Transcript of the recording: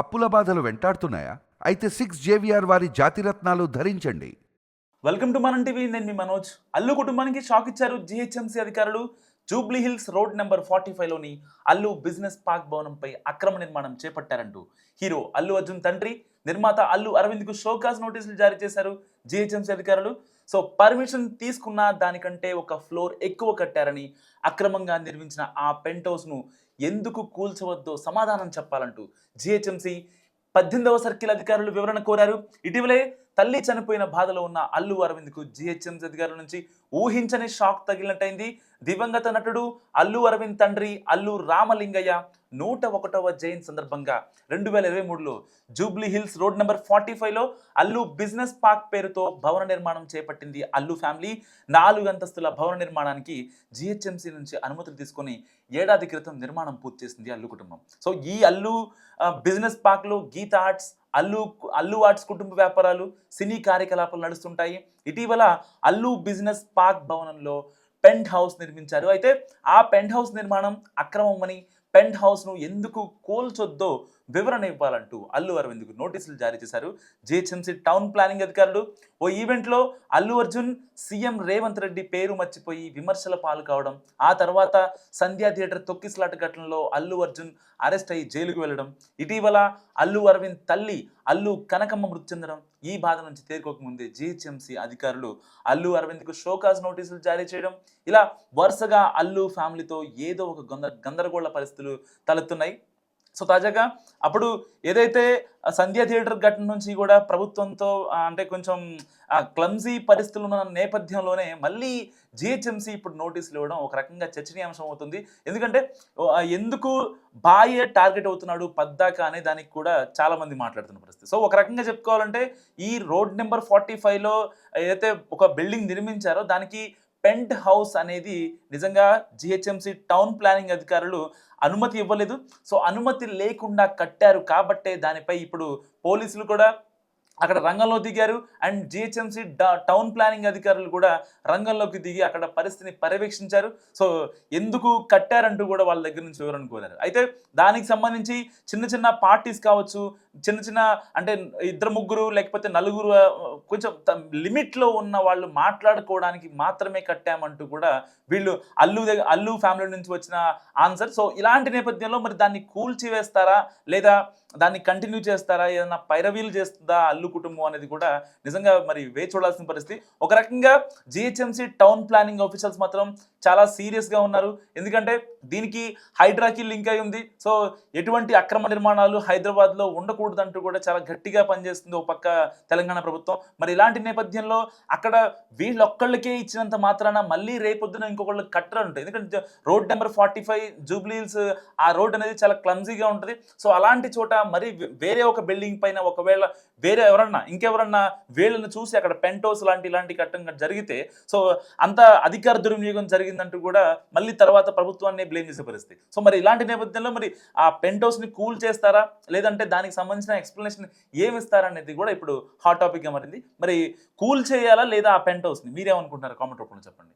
అప్పుల బాధలు వెంటాడుతున్నాయా? అయితే సిక్స్ జేవిఆర్ వారి జాతిరత్నాలు ధరించండి. వెల్కమ్ టు మనం టీవీ నేను మీ మనోజ్. అల్లు కుటుంబానికి షాక్ ఇచ్చారు జిహెచ్ఎంసీ అధికారులు. Jubilee Hills road number forty ఫైవ్లోని Allu business park భవనంపై అక్రమ నిర్మాణం చేపట్టారంటూ హీరో అల్లు అర్జున్ తండ్రి నిర్మాత అల్లు అరవింద్కు షోకాస్ నోటీసులు జారీ చేశారు జిహెచ్ఎంసీ అధికారులు. సో పర్మిషన్ తీసుకున్న దానికంటే ఒక ఫ్లోర్ ఎక్కువ కట్టారని అక్రమంగా నిర్మించిన ఆ పెంట్ హౌస్ను ఎందుకు కూల్చవద్దో సమాధానం చెప్పాలంటూ జిహెచ్ఎంసీ పద్దెనిమిదవ సర్కిల్ అధికారులు వివరణ కోరారు. ఇటీవలే తల్లి చనిపోయిన బాధలో ఉన్న అల్లు అరవింద్కు జిహెచ్ఎంసీ అధికారుల నుంచి ఊహించని షాక్ తగిలినట్టయింది. దివంగత నటుడు అల్లు అరవింద్ తండ్రి అల్లు రామలింగయ్య నూట ఒకటవ జైన్ సందర్భంగా రెండు వేల ఇరవై మూడులో Jubilee Hills road number forty ఫైవ్లో అల్లు బిజినెస్ పార్క్ పేరుతో భవన నిర్మాణం చేపట్టింది అల్లు ఫ్యామిలీ. నాలుగు అంతస్తుల భవన నిర్మాణానికి జిహెచ్ఎంసీ నుంచి అనుమతులు తీసుకొని ఏడాది క్రితం నిర్మాణం పూర్తి చేసింది అల్లు కుటుంబం. సో ఈ అల్లు బిజినెస్ పార్క్లో గీత ఆర్ట్స్ అల్లు అల్లు ఆర్ట్స్ కుటుంబ వ్యాపారాలు సినీ కార్యకలాపాలు నడుస్తుంటాయి. ఇటీవల అల్లు బిజినెస్ పార్క్ భవనంలో పెంట్ హౌస్ నిర్మించారు. అయితే ఆ పెంట్ హౌస్ నిర్మాణం అక్రమమని పెంట్ హౌస్ను ఎందుకు కోల్చొద్దో వివరణ ఇవ్వాలంటూ అల్లు అరవింద్కు నోటీసులు జారీ చేశారు. జిహెచ్ఎంసీ టౌన్ ప్లానింగ్ అధికారులు ఓ ఈవెంట్లో అల్లు అర్జున్ సీఎం రేవంత్ రెడ్డి పేరు మర్చిపోయి విమర్శల పాలు కావడం ఆ తర్వాత సంధ్యా థియేటర్ తొక్కిసలాట ఘటనలో అల్లు అర్జున్ అరెస్ట్ అయ్యి జైలుకు వెళ్ళడం ఇటీవల అల్లు అరవింద్ తల్లి అల్లు కనకమ్మ మృతి చెందడం ఈ బాధ నుంచి తేరుకోకముందే జిహెచ్ఎంసీ అధికారులు అల్లు అరవింద్కు షోకాజ్ నోటీసులు జారీ చేయడం ఇలా వరుసగా అల్లు ఫ్యామిలీతో ఏదో ఒక గంద గందరగోళ పరిస్థితులు తలెత్తున్నాయి. సో తాజాగా అప్పుడు ఏదైతే సంధ్యా థియేటర్ ఘటన నుంచి కూడా ప్రభుత్వంతో అంటే కొంచెం క్లమ్జీ పరిస్థితులు ఉన్న నేపథ్యంలోనే మళ్ళీ జిహెచ్ఎంసీ ఇప్పుడు నోటీసులు ఇవ్వడం ఒక రకంగా చర్చనీయాంశం అవుతుంది. ఎందుకంటే ఎందుకు బాయే టార్గెట్ అవుతున్నాడు పద్దాక అనే దానికి కూడా చాలా మంది మాట్లాడుతున్న పరిస్థితి. సో ఒక రకంగా చెప్పుకోవాలంటే ఈ రోడ్ నెంబర్ ఫార్టీ ఫైవ్లో ఏదైతే ఒక బిల్డింగ్ నిర్మించారో దానికి పెంట్ హౌస్ అనేది నిజంగా జిహెచ్ఎంసీ టౌన్ ప్లానింగ్ అధికారులు అనుమతి ఇవ్వలేదు. సో అనుమతి లేకుండా కట్టారు కాబట్టే దానిపై ఇప్పుడు పోలీసులు కూడా అక్కడ రంగంలో దిగారు. అండ్ జిహెచ్ఎంసీ టౌన్ ప్లానింగ్ అధికారులు కూడా రంగంలోకి దిగి అక్కడ పరిస్థితిని పర్యవేక్షించారు. సో ఎందుకు కట్టారంటూ కూడా వాళ్ళ దగ్గర నుంచి వివరణ కోరారు. అయితే దానికి సంబంధించి చిన్న చిన్న పార్టీస్ కావచ్చు చిన్న చిన్న అంటే ఇద్దరు ముగ్గురు లేకపోతే నలుగురు కొంచెం లిమిట్లో ఉన్న వాళ్ళు మాట్లాడుకోవడానికి మాత్రమే కట్టామంటూ కూడా వీళ్ళు అల్లు దగ్గర అల్లు ఫ్యామిలీ నుంచి వచ్చిన ఆన్సర్. సో ఇలాంటి నేపథ్యంలో మరి దాన్ని కూల్చివేస్తారా? లేదా దాన్ని కంటిన్యూ చేస్తారా? ఏదైనా పైరవీలు చేస్తుందా అల్లు కుటుంబం అనేది కూడా నిజంగా మరి వేచి చూడాల్సిన పరిస్థితి. ఒక రకంగా జిహెచ్ఎంసీ టౌన్ ప్లానింగ్ ఆఫీసర్స్ మాత్రం చాలా సీరియస్గా ఉన్నారు. ఎందుకంటే దీనికి హైడ్రాకి లింక్ అయి ఉంది. సో ఎటువంటి అక్రమ నిర్మాణాలు హైదరాబాద్లో ఉండకూడదంటూ కూడా చాలా గట్టిగా పనిచేస్తుంది ఒక పక్క తెలంగాణ ప్రభుత్వం. మరి ఇలాంటి నేపథ్యంలో అక్కడ వీళ్ళొక్కళ్ళకే ఇచ్చినంత మాత్రాన మళ్ళీ రేపొద్దున ఇంకొకళ్ళు ఉంటుంది ఎందుకంటే road number forty five Jubilee Hills ఆ రోడ్ అనేది చాలా క్లమ్జీగా ఉంటుంది. సో అలాంటి చోట మరి వేరే ఒక బిల్డింగ్ పైన ఒకవేళ వేరే ఎవరన్నా ఇంకెవరన్నా వీళ్ళని చూసి అక్కడ పెంటోస్ లాంటి ఇలాంటి కట్టడం జరిగితే సో అంత అధికార దుర్వినియోగం జరిగిందంటూ కూడా మళ్ళీ తర్వాత ప్రభుత్వాన్ని బ్లేమ్ చేసే పరిస్థితి. సో మరి ఇలాంటి నేపథ్యంలో మరి ఆ పెంట్ హౌస్ని కూల్ చేస్తారా? లేదంటే దానికి సంబంధించిన ఎక్స్ప్లెనేషన్ ఏమి ఇస్తారనేది కూడా ఇప్పుడు హాట్ టాపిక్గా మారింది. మరి కూల్ చేయాలా లేదా ఆ పెంట్ హౌస్ని? మీరేమనుకుంటున్నారు? కామెంట్ రూపంలో చెప్పండి.